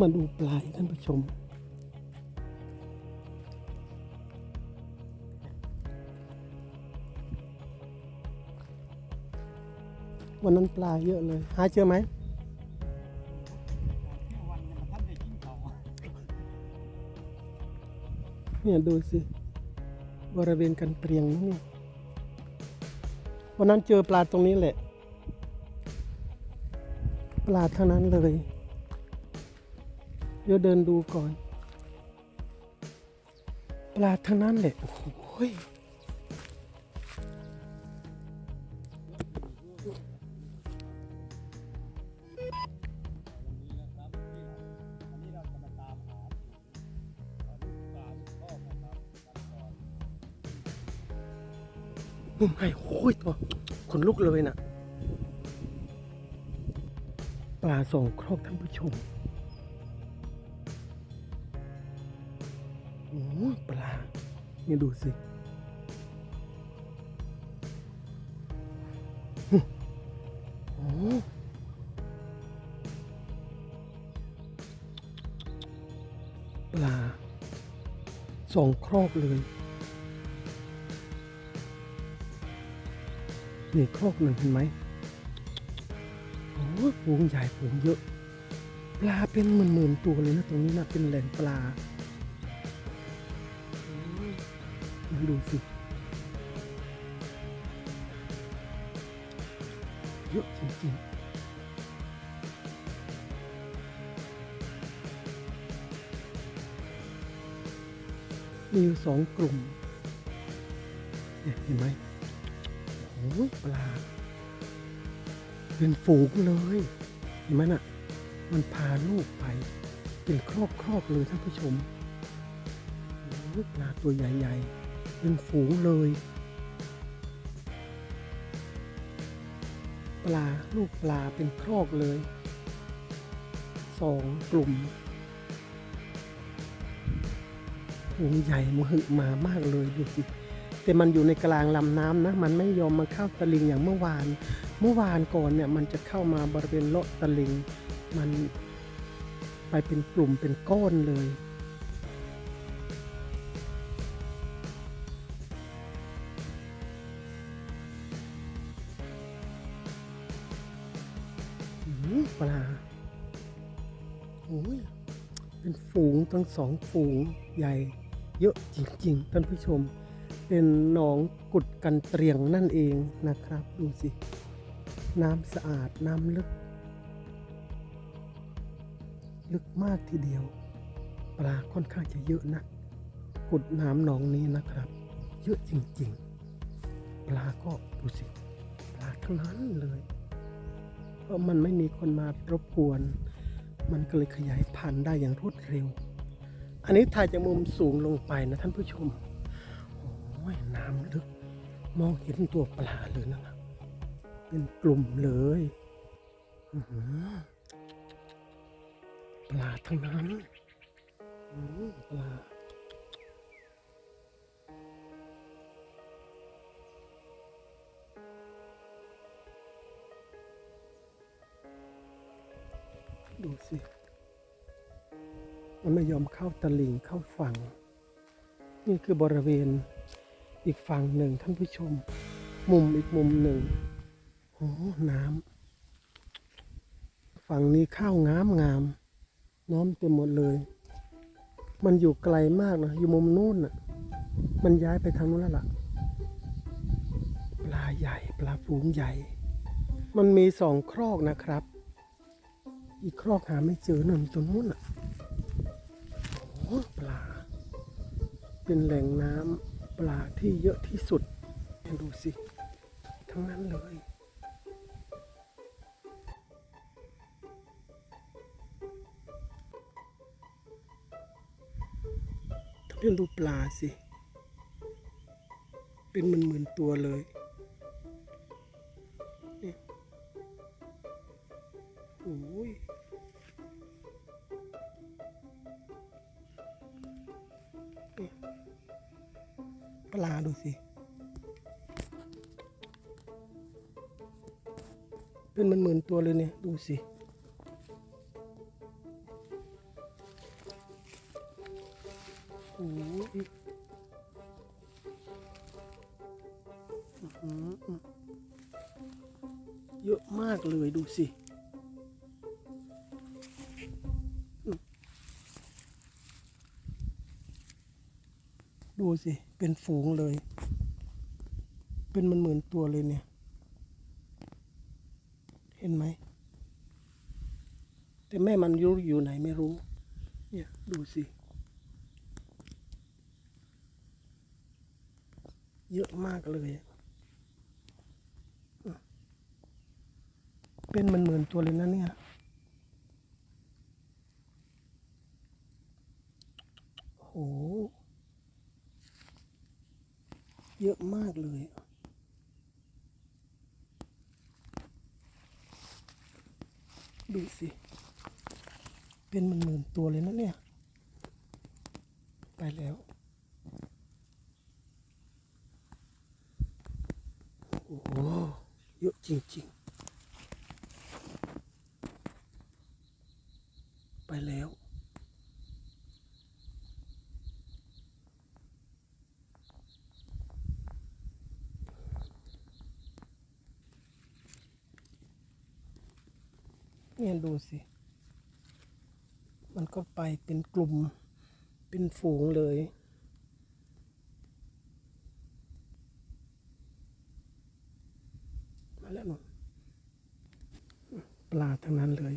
มาดูปลายท่านผู้ชม วันนั้นปลาเยอะเลย หาเจอไหมเนี่ยดูสิ บริเวณกันเปรียงนี่วันนั้นเจอปลาตรงนี้แหละ ปลาเท่านั้นเลย เดี๋ยวเดินดูก่อน ปลาทั้งนั้นแหละโอ้โหยอันนี้เราจะมาตามหาลูกปลาลูกพ่อนะครับกันก่อนโอ้ยโอ้ยตัวขนลุกเลยน่ะปลาส่งครอกท่านผู้ชม โอ้ปลานี่ดูสิโอ้ปลาสองครอบเลย นี่ครอบหนึ่งเห็นไหมโอ้ยฝูงใหญ่ฝูงเยอะ ปลาเป็นหมื่นๆตัวเลยนะตรงนี้นะเป็นแหล่งปลา ดูสิเยอะจริงๆมีอยู่สองกลุ่มเนี่ยเห็นไหมโอ้ยปลา เป็นฝูงเลย เห็นไหมน่ะ มันพาลูกไป เป็นครอบครอบเลยท่านผู้ชมโอ้ยปลาตัวใหญ่ ๆ เป็นฝูงเลย ปลาลูกปลาเป็นครอกเลยสองกลุ่มฝูงใหญ่มหึมามากเลยดูสิแต่มันอยู่ในกลางลำน้ำนะ มันไม่ยอมมาเข้าตะลิงอย่างเมื่อวาน เมื่อวานก่อนเนี่ยมันจะเข้ามาบริเวณเลาะตะลิง มันไปเป็นกลุ่มเป็นก้อนเลย ปลาโอ้ยเป็นฝูงทั้งสองฝูงใหญ่เยอะจริงๆท่านผู้ชม เป็นหนองกุดกันเตรียงนั่นเองนะครับ ดูสิ น้ำสะอาดน้ำลึก ลึกมากทีเดียว ปลาค่อนข้างจะเยอะนะ กุดน้ำหนองนี้นะครับ เยอะจริงๆ ปลาก็ดูสิ ปลาทั้งนั้นเลย เพราะมันไม่มีคนมารบกวน มันก็เลยขยายพันธุ์ได้อย่างรวดเร็ว อันนี้ถ่ายจากมุมสูงลงไปนะท่านผู้ชม โอ้ยน้ำลึก มองเห็นตัวปลาเลยนะครับเป็นกลุ่มเลยปลาทั้งนั้นปลา ดูสิ มันไม่ยอมเข้าตะลิงเข้าฝั่ง นี่คือบริเวณอีกฝั่งหนึ่งท่านผู้ชม มุมอีกมุมหนึ่งโอ้น้ำฝั่งนี้ข้าวงามงาม น้อมเต็มหมดเลย มันอยู่ไกลมากนะอยู่มุมนู้นน่ะ มันย้ายไปทางนู้นแล้วล่ะ ปลาใหญ่ ปลาฝูงใหญ่ มันมีสองครอกนะครับ อีกครอกหาไม่เจอหนึ่งตรงนู้นอะโอ้ปลา เป็นแหล่งน้ำปลาที่เยอะที่สุดดูสิ ทั้งนั้นเลยท่านดูปลาสิ เป็นหมื่นๆตัวเลยนี่โอ้ย ปลาดูสิเป็นมันหมื่นตัวเลยเนี่ย ดูสิโอ้เยอะมากเลยดูสิ ดูสิ เป็นฝูงเลย เป็นมันเหมือนตัวเลยเนี่ย เห็นไหม แต่แม่มันอยู่อยู่ไหนไม่รู้ เนี่ย ดูสิ เยอะมากเลย เป็นมันเหมือนตัวเลยนะเนี่ยโห เยอะมากเลย ดูสิ เป็นมันหมื่นตัวเลยนะเนี่ย ไปแล้ว โอ้โห เยอะจริงๆ ไปแล้ว เนี่ยดูสิ มันก็ไปเป็นกลุ่ม เป็นฝูงเลยมาแล้วนปลาทั้งนั้นเลย